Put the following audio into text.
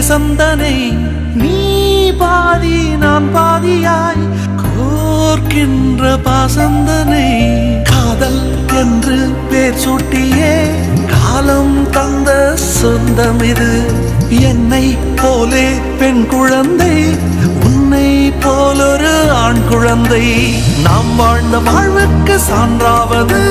நேசந்தனை நீ பாதி நான் பாதியாய் கோர்க்கின்ற பாசந்தனை. காதல் என்று பேர் சூட்டியே காலம் தந்த சொந்தம் இது என்னை போலே பெண் குழந்தை உன்னை போலொரு ஆண் குழந்தை. நாம் வாழ்ந்த வாழ்வுக்கு சான்றாவது